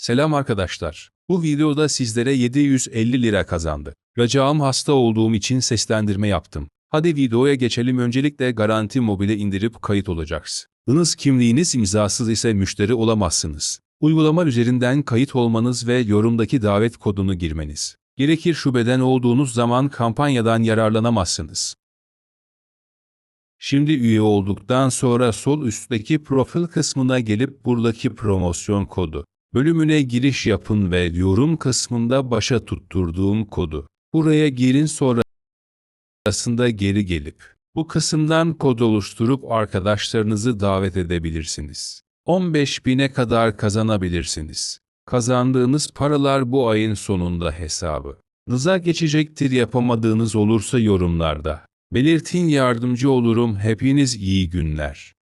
Selam arkadaşlar. Bu videoda sizlere 750 lira kazandı. Racağım hasta olduğum için seslendirme yaptım. Hadi videoya geçelim. Öncelikle Garanti Mobil'e indirip kayıt olacaksınız. Kimliğiniz imzasız ise müşteri olamazsınız. Uygulama üzerinden kayıt olmanız ve yorumdaki davet kodunu girmeniz. Gerekir şubeden olduğunuz zaman kampanyadan yararlanamazsınız. Şimdi üye olduktan sonra sol üstteki profil kısmına gelip buradaki promosyon kodu bölümüne giriş yapın ve yorum kısmında başa tutturduğum kodu buraya girin sonrasında geri gelip bu kısımdan kod oluşturup arkadaşlarınızı davet edebilirsiniz. 15 bine kadar kazanabilirsiniz. Kazandığınız paralar bu ayın sonunda hesabı. Rıza geçecektir yapamadığınız olursa yorumlarda. Belirtin yardımcı olurum. Hepiniz iyi günler.